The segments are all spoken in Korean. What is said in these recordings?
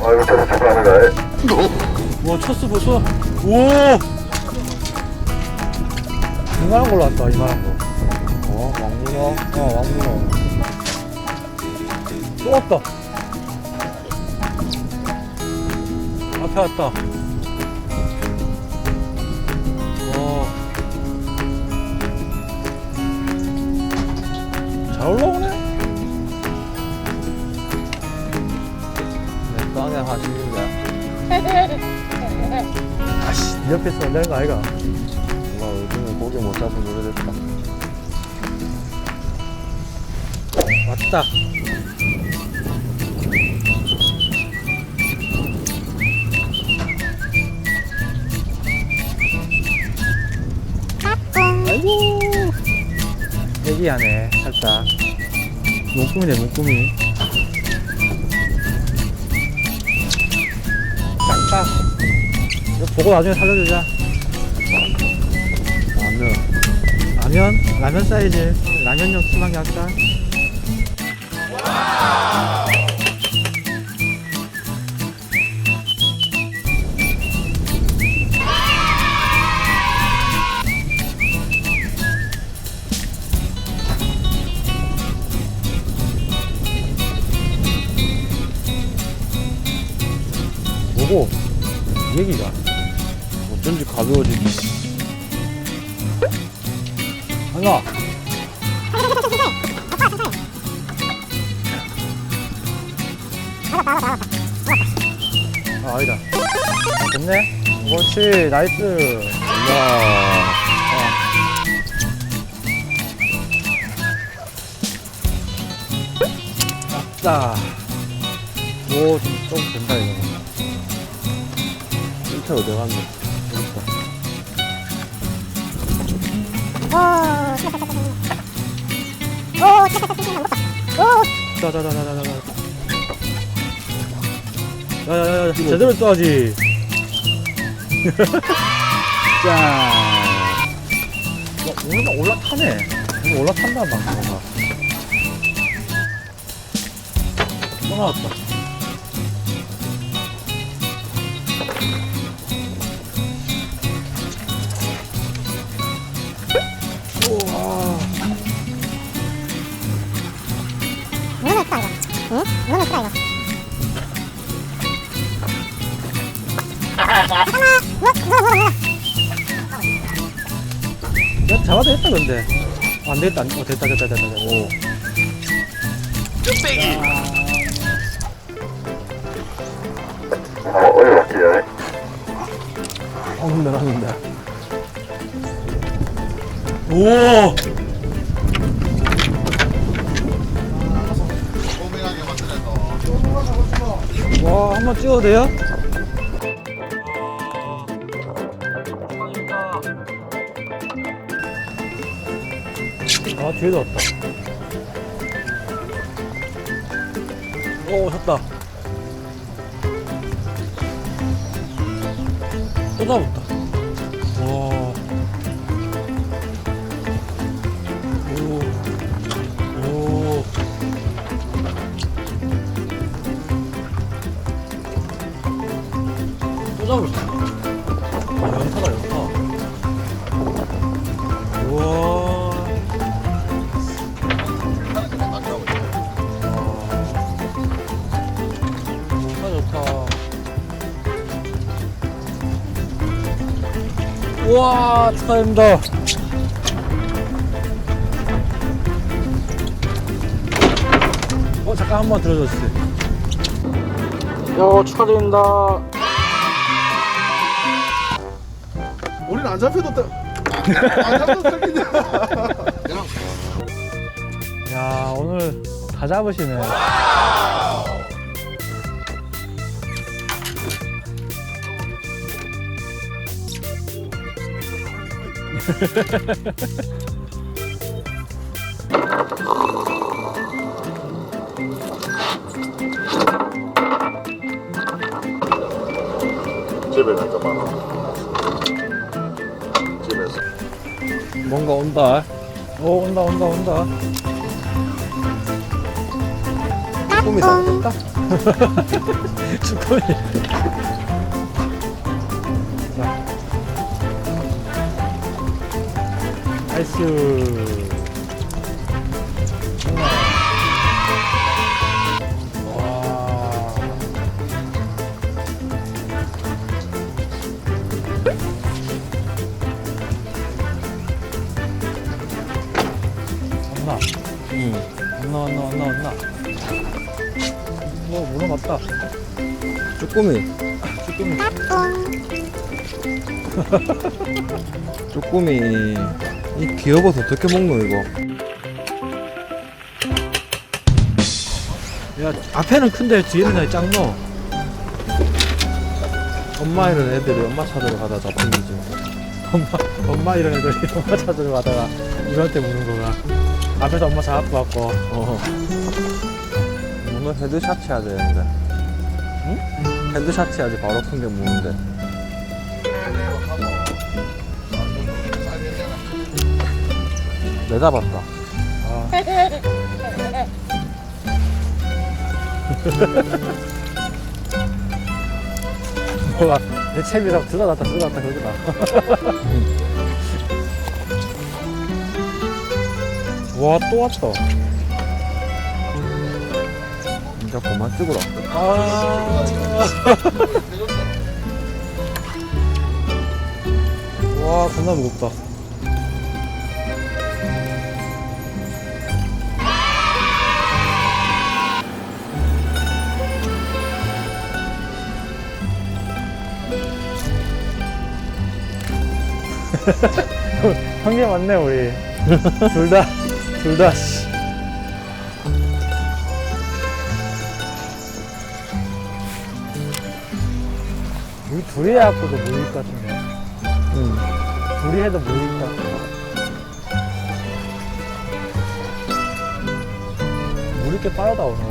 와 이거 저거 하는 거야 와 쳤어 벌써 우와 이만한 걸로 왔다 이만한 거. 어? 왕문어. 어 왕문어. 또 왔다. 앞에 왔다. 잘 올라오네. 내 땅에 하시는데 아씨 네 옆에서 온다는 거 아이가? 엄마 요즘에 고기 못 잡은 오래됐다. 왔다. 아이고 애기하네 살짝 몸꿈이네 몸꿈이 딱딱 이거 보고 나중에 살려주자 라면. 라면? 라면 사이즈 라면용 수박이 할까? 이 얘기가 어쩐지 가벼워지기. 아니야 아 아니다. 아, 됐네. 그렇지. 나이스. 엄마. 아싸 오좀 좀 된다 이거 실태 어디 갔노? 자자자자자자 야야야야 제대로 써야지 짠 야, 오늘 막 올라타네 오늘 올라탄다 막 뭔가 또 나왔다 근데. 어, 안 되겠다. 안- 어, 됐다, 됐다, 됐다, 됐다. 오. 어, 어디 갈게요. 어, 근데 나는데. 오! 와, 한 번 찍어도 돼요? 아, 뒤에도 왔다. 오. 또 잡았다. 축하드립니다 어 잠깐 한번 들어줬어요 야 축하드립니다 우린 안 잡혀도 돼. 안 잡혀도 살겠냐? 야 오늘 다 잡으시네 집에 잠깐만. 집에서. 뭔가 온다. 오 온다 온다 온다 꿈이 다 쭈꾸미 나이스 와 왔나? 응. 왔나 왔나 왔나 왔나 뭐 문어 맞다 쪼꼬미. 쭈꾸미 쪼꼬미. 이 귀여워서 어떻게 먹노, 이거? 야 앞에는 큰데 뒤에는 그냥 작노 엄마 이런 애들이 엄마 찾으러 가다 잡힌이지. 엄마 엄마 이런 애들이 엄마 찾으러 가다가 우리한테 무는 거가 앞에서 엄마 잡고 왔고 어. 문어 헤드샷 해야 되는데. 응? 헤드샷 해야지 바로 큰 게 무는데. 내 잡았다. 아. 뭐가 내 채비라고 들어갔다 들어갔다 그러더라 와 또 왔다 진짜 그만 찍으라. 아. 와 겁나 무겁다 한개 맞네 우리 둘다둘다 씨. 우리 둘이 해갖고도 모일 것 같은데 응. 둘이 해도 모일 것 같아 물 이렇게 빠르다 오늘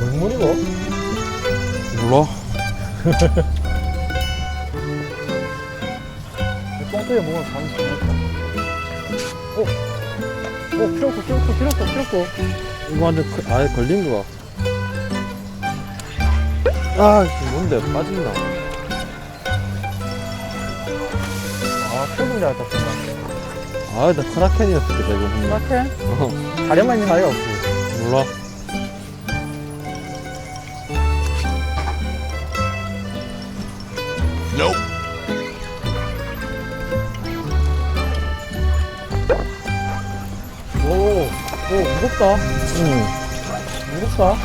물물이고 몰라. 뻥튀기 먹으면 가면 좋겠다 어? 어 필요 없고 필요 없고 이거 완전 크, 아예 걸린 거야. 아, 이게 뭔데 빠진다. 아 표정 잘했다 정말 아, 나 크라켄이었을 때 이거 분명. 생각해? 어, 다리만 있는 거 아니야 없지 몰라. 오 무겁다 응. 무겁다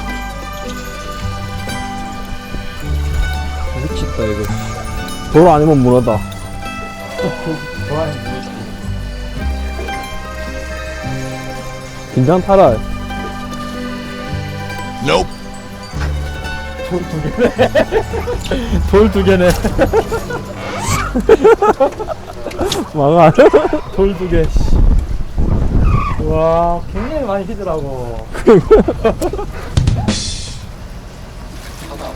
미쳤다 이거. 돌 아니면 문어다. 좋아해 긴장 타라. 돌두 개네 돌 두 개네 망아. 돌 두 개. 와, 굉장히 많이 히더라고.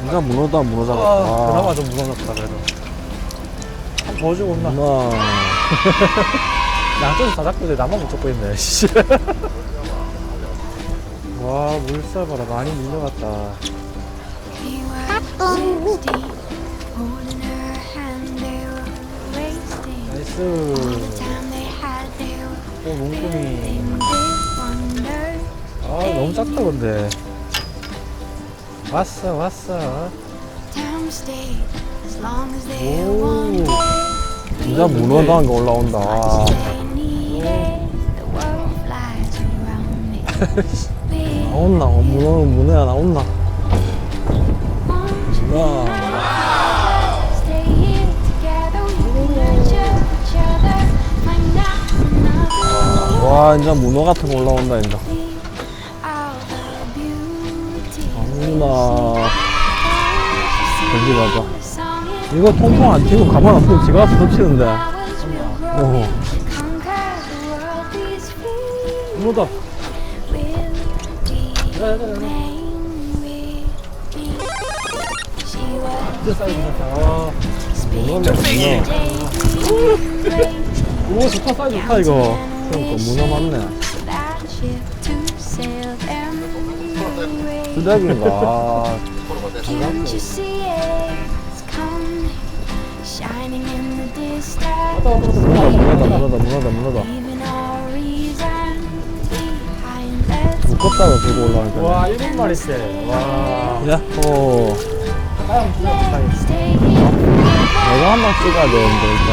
진짜 문어다 문어 아, 잡았다. 그나마 좀 무서웠다, 그래도. 한번더 주고 온나? 문어. 양쪽에서 다 잡고 있는데 나만 못 잡고 있네, 씨. 와, 물살 봐라. 많이 밀려갔다. We were 60, holding her hand, they were wasting 나이스. Big wonder. 아, 너무 작다, 근데. 왔어, 왔어. 오. 진짜 문어다는 거 올라온다. 아, 나온나? 어, 문어는 문어야 나온나? want 와, 진짜 문어 같은 거 올라온다, beauty. 아무나. 여기 is 이거 통통 안 튀고 가만 안 두고 지가 어. world peacefully. 문어다. 진짜 생겼다. 아, 문어네, 문어. 오 좋다 사이즈 좋다 이거 그러니까 문어 맞네. 아, distance, 문어다, 문어다, 문어다, 문어다. 두껍다고 들고 올라오니까. 와 1인말일세 와 야호. 내가 한 번 찍어야 되는데, 일단.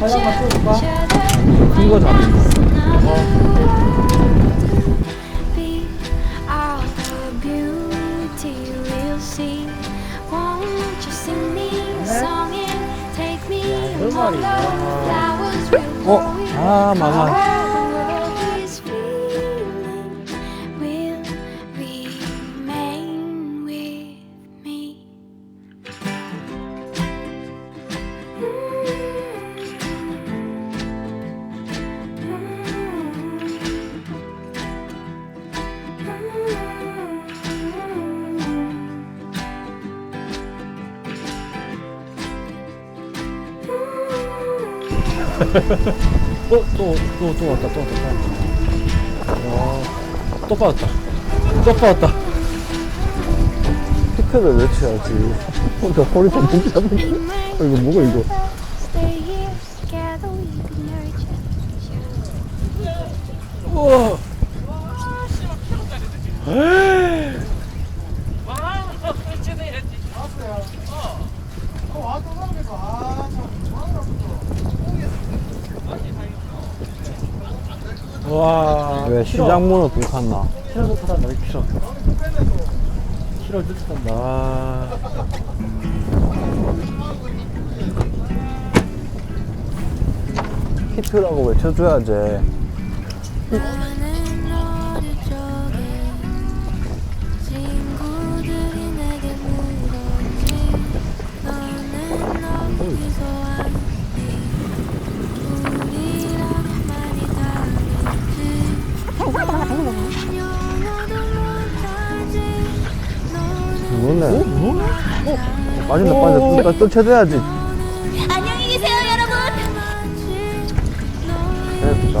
nurture each other. 큰 거 잡는 거. All the beauty 어? 또, 또, 또 왔다, 또 왔다, 또 왔다. 와, 또 빠졌다. 또 빠졌다. 피크를 외쳐야지. 혼자 소리 좀못 잡는 거. 이거 뭐가 이거? 와. 왜 시장 문어 두 칸나? 키로도 타다 너 키로. 키로 쫓아간다. 아. 히트라고 외쳐줘야지. 빠진다, 빠진다. 또, 또 쳐줘야지. 안녕히 계세요 여러분 됐다. 됐다.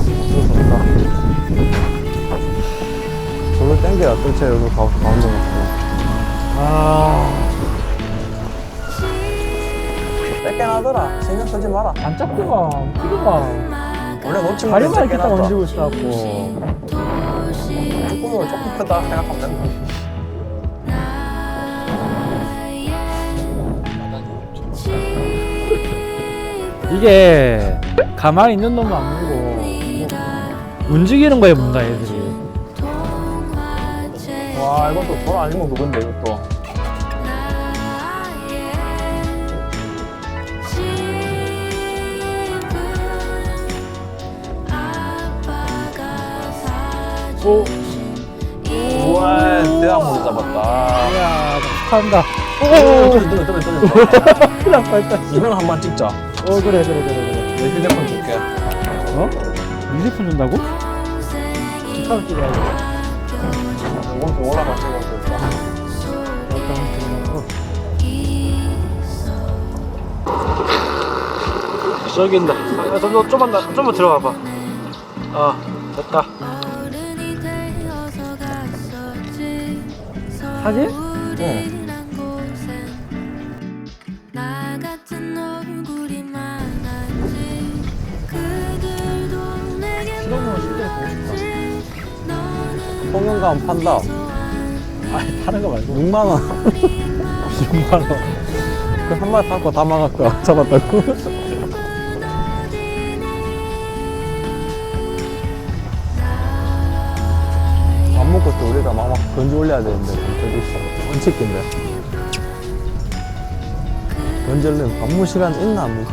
저를 땡겨야 뜰채 여기 가, 가운데 놓고. 아. 뺏게 나더라. 신경 쓰지 마라. 안 잡고만, 피고만. 원래 놓치면 다리만 이렇게 딱 얹고 있으라고. 축구는 조금 크다 생각하면 된다. 이게 가만히 있는 놈은 안 물고 뭐 움직이는 거에 문다 애들이 와, 이건 또돈 아니면 그건데, 이것도. 오, 우와, 대학 못 잡았다. 이야 축하한다 오, 오 떨어, 떨어, 떨어, 떨어. 큰일 날 뻔했다 이건 한번 찍자. 어 그래 그래 그래 그래 내 휴대폰 줄게. 어? 휴대폰 준다고? 축하를 찍어야지 이건 올라가 찍었어. 저기 있다 아, 좀, 더, 좀만, 더, 좀만 들어가 봐 아, 됐다 사진? 네. 송영감 판다. 아니 파는 거 말고 6만원. 6만원 그 한 마리 갖고 다 막았다. 잡았다고. 밥 먹고 또 우리가 막, 막 건지 올려야 되는데, 저기. 원칙인데. 건지려면 밥 먹을 시간 있나, 하면서.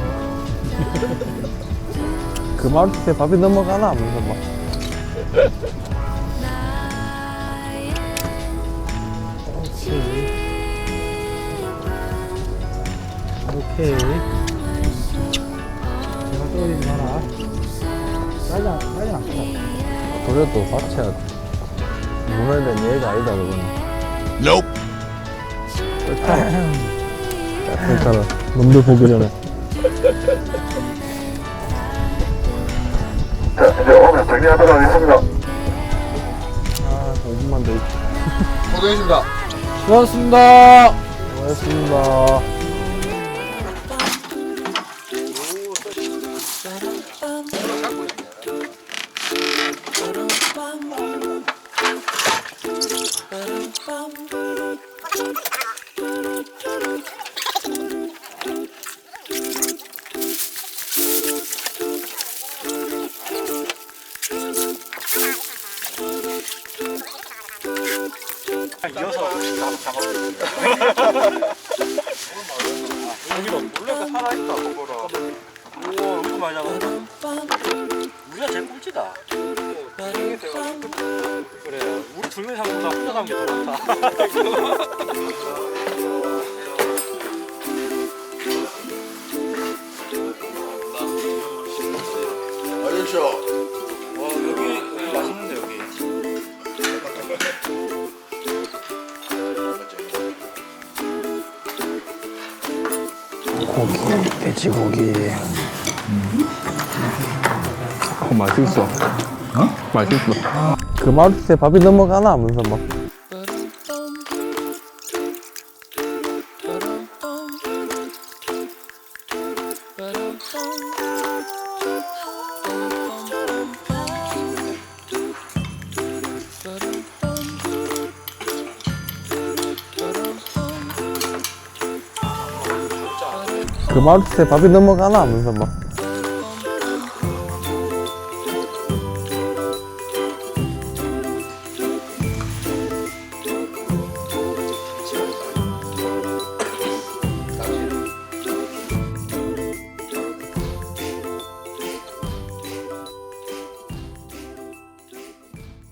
그 마루에 밥이 넘어가나, 하면서 막. 오케이 제가 떨어지지 마라 사이즈 안- 사이즈는 안 커. 그래도 돼. 문어에 대한 예의가 아니다, 그거는. 그렇잖아. 놈들 보기 전에. 정리하도록 하겠습니다. 아 5분만 더 있 고생했습니다. 수고하셨습니다. 고맙습니다 알겠죠? 와, 여기, 여기 맛있는데, 여기. 어 맛있어 어? 맛있어 그 마트에 밥이 넘어가나 하면서 막 그 마트에 밥이 넘어가나 하면서 막